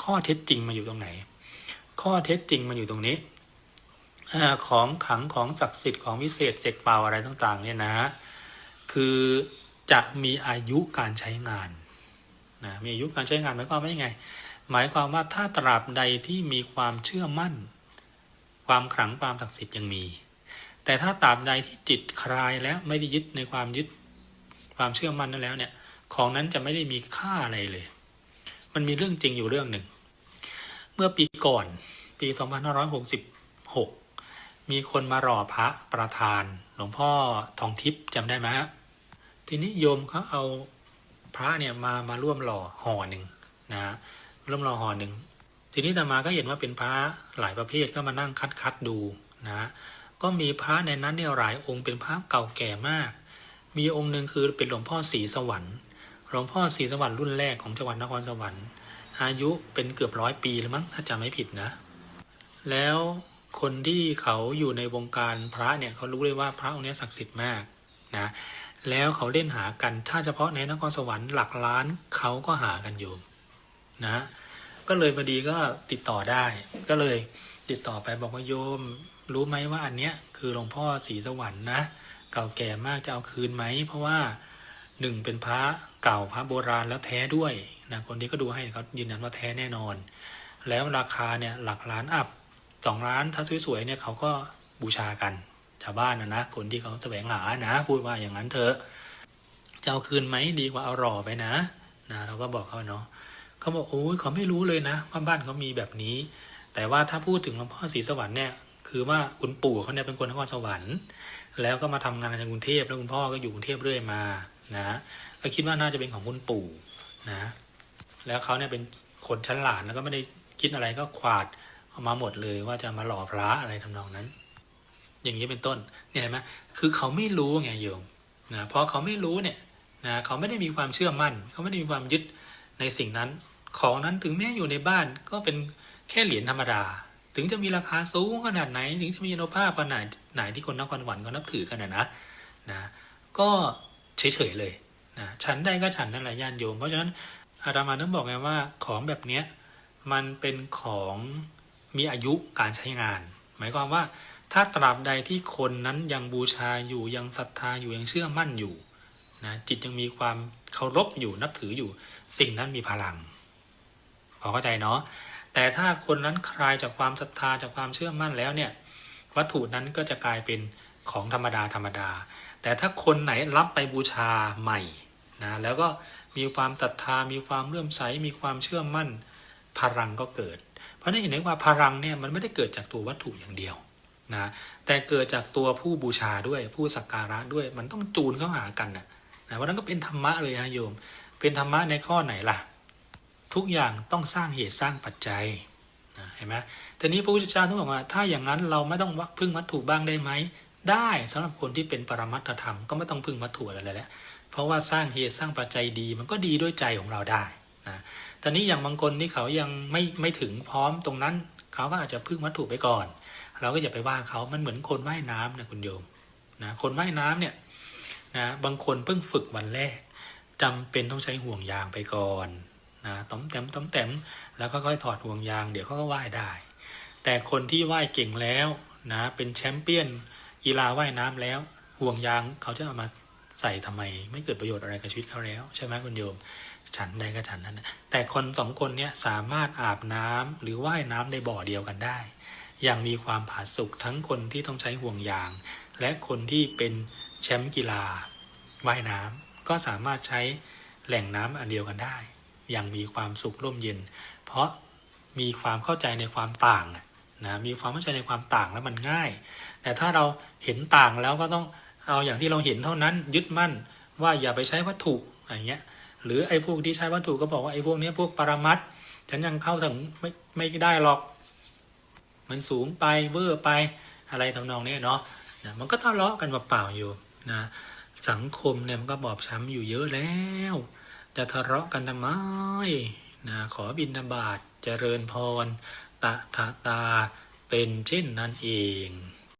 ข้อเท็จจริงมาอยู่ตรงไหน ข้อเท็จจริงมันอยู่ตรงนี้ของขังของศักดิ์สิทธิ์ของวิเศษเสกเปล่าอะไรต่างๆเนี่ยนะ คือจะมีอายุการใช้งานนะมีอายุการใช้งานหมายความว่ายังไง หมายความว่าถ้าตราบใดที่มีความเชื่อมั่น ความขลังความศักดิ์สิทธิ์ยังมี แต่ถ้าตราบใดที่จิตคลายแล้วไม่ได้ยึดในความยึดความเชื่อมั่นนั้นแล้วเนี่ยของนั้นจะไม่ได้มีค่าอะไรเลย มันมีเรื่องจริงอยู่เรื่องหนึ่ง เมื่อปีก่อนปี 2566 มีคนมาหล่อพระประธาน หลวงพ่อทองทิพย์จำได้ไหมฮะทีนี้โยมเขาเอาพระเนี่ยมามาร่วมหล่อห่อหนึ่งนะร่วมหล่อห่อหนึ่งทีนี้ตามาก็เห็นว่าเป็นพระหลายประเภทก็มานั่งคัดคัดดูนะก็มีพระในนั้นเนี่ยหลายองค์เป็นพระเก่าแก่มาก มีองค์หนึ่งคือเป็นหลวงพ่อศรีสวรรค์ หลวงพ่อศรีสวรรค์รุ่นแรกของจังหวัดนครสวรรค์ อายุเป็นเกือบร้อยปีแล้วมั้งถ้าจำไม่ผิดนะ แล้วคนที่เขาอยู่ในวงการพระเนี่ยเขารู้เลยว่าพระองค์นี้ศักดิ์สิทธิ์มากนะแล้วเขาเล่นหากันถ้าเฉพาะในนครสวรรค์หลักล้านเขาก็หากันอยู่นะก็เลยพอดีก็ติดต่อได้ ก็เลยติดต่อไปบอกว่าโยม รู้ไหมว่าอันเนี้ยคือหลวงพ่อศรีสวรรค์นะ เก่าแก่มากจะเอาคืนไหมเพราะว่า หนึ่งเป็นพระเก่าพระโบราณแล้วแท้ด้วยนะคนที่ก็ดูให้เขายืนยันว่าแท้แน่นอน แล้วราคาเนี่ยหลักล้านอัพสองล้านถ้าสวยๆเนี่ยเขาก็บูชากันชาวบ้านนะนะคนที่เขาแสวงหานะ พูดว่าอย่างนั้นเถอะจะเอาคืนไหมดีกว่าเอาหล่อไปนะนะเราก็บอกเขาเนาะเขาบอกโอ้ยเขาไม่รู้เลยนะว่าบ้านเขามีแบบนี้ แต่ว่าถ้าพูดถึงหลวงพ่อศรีสวรรค์เนี่ยคือว่าคุณปู่เขาเนี่ยเป็นคนนครสวรรค์ แล้วก็มาทำงานในกรุงเทพแล้วคุณพ่อก็อยู่กรุงเทพเรื่อยมา นะก็คิดว่าน่าจะเป็นของคุณปู่นะแล้วเขาเนี่ยเป็นคนชั้นหลานแล้วก็ไม่ได้คิดอะไรก็ขวาดเอามาหมดเลยว่าจะมาหล่อพระอะไรทำนองนั้น อย่างนี้เป็นต้นเนี่ยเห็นไหมคือเขาไม่รู้ไงโยมนะเพราะเขาไม่รู้เนี่ยนะเขาไม่ได้มีความเชื่อมั่น เขาไม่ได้มีความยึดในสิ่งนั้น ของนั้นถึงแม้อยู่ในบ้านก็เป็นแค่เหรียญธรรมดา ถึงจะมีราคาสูงขนาดไหน ถึงจะมีอนุภาพขนาดไหนที่คนนครสวรรค์เขานับถือกันนะนะ ก็ เฉยๆเลยนะฉันได้ก็ฉันนั่นแหละญาติโยม เพราะฉะนั้นอาตมาต้องบอกไงว่าของแบบเนี้ยมันเป็นของมีอายุการใช้งาน หมายความว่าถ้าตราบใดที่คนนั้นยังบูชาอยู่ยังศรัทธาอยู่ยังเชื่อมั่นอยู่นะจิตยังมีความเคารพอยู่นับถืออยู่ สิ่งนั้นมีพลังพอเข้าใจเนาะแต่ถ้าคนนั้นคลายจากความศรัทธาจากความเชื่อมั่นแล้วเนี่ย วัตถุนั้นก็จะกลายเป็น ของธรรมดาธรรมดา แต่ถ้าคนไหนรับไปบูชาใหม่นะแล้วก็มีความศรัทธามีความเลื่อมใสมีความเชื่อมั่นพลังก็เกิด เพราะนี่เห็นได้ว่าพลังเนี่ยมันไม่ได้เกิดจากตัววัตถุอย่างเดียวนะแต่เกิดจากตัวผู้บูชาด้วยผู้สักการะด้วยมันต้องจูนเข้าหากันนะนะวันนั้นก็เป็นธรรมะเลยนะโยม เป็นธรรมะในข้อไหนล่ะ ทุกอย่างต้องสร้างเหตุสร้างปัจจัยนะเห็นไหมแต่นี้พระพุทธเจ้าต้องบอกว่าถ้าอย่างนั้นเราไม่ต้องพึ่งวัตถุบ้างได้ไหม ได้สำหรับคนที่เป็นปรมัตถธรรมก็ไม่ต้องพึ่งวัตถุอะไรแล้วเพราะว่าสร้างเหตุสร้างปัจจัยดีมันก็ดีด้วยใจของเราได้นะตอนนี้อย่างบางคนที่เขายังไม่ไม่ถึงพร้อมตรงนั้น เขาก็อาจจะพึ่งวัตถุไปก่อน เราก็อย่าไปว่าเขามันเหมือนคนว่ายน้ำนะคุณโยมนะคนว่ายน้ำเนี่ยนะบางคนเพิ่งฝึกวันแรกจำเป็นต้องใช้ห่วงยางไปก่อนนะต้อมแต้มต้อมแต้มแล้วก็ค่อยถอดห่วงยางเดี๋ยวเขาก็ว่ายได้ แต่คนที่ว่ายเก่งแล้วนะเป็นแชมป์เปี้ยน กีฬาว่ายน้ำแล้ว ห่วงยางเขาจะเอามาใส่ทำไม ไม่เกิดประโยชน์อะไรกับชีวิตเขาแล้ว ใช่ไหมคุณโยม ฉันใดก็ฉันนั้นนะแต่คนสองคนเนี้ยสามารถอาบน้ำหรือว่ายน้ำในบ่อเดียวกันได้ อย่างมีความผาสุกทั้งคนที่ต้องใช้ห่วงยาง และคนที่เป็นแชมป์กีฬาว่ายน้ำก็สามารถใช้แหล่งน้ำอันเดียวกันได้ อย่างมีความสุขร่มเย็น เพราะมีความเข้าใจในความต่าง นะมีความเข้าใจในความต่างแล้วมันง่าย แต่ถ้าเราเห็นต่างแล้วก็ต้องเอาอย่างที่เราเห็นเท่านั้น ยึดมั่นว่าอย่าไปใช้วัตถุอย่างเงี้ยหรือไอ้พวกที่ใช้วัตถุก็บอกว่าไอ้พวกนี้พวกปรมัตฉันยังเข้าถึงไม่ไม่ได้หรอก มันสูงไปเวอร์ไปอะไรทำนองนี้เนาะนะมันก็ทะเลาะกันเปล่าๆอยู่นะสังคมเนี่ยมันก็บอบช้ำอยู่เยอะแล้ว จะทะเลาะกันทำไมนะขอบินบาตเจริญพร ตะทะตาเป็นเช่นนั้นเอง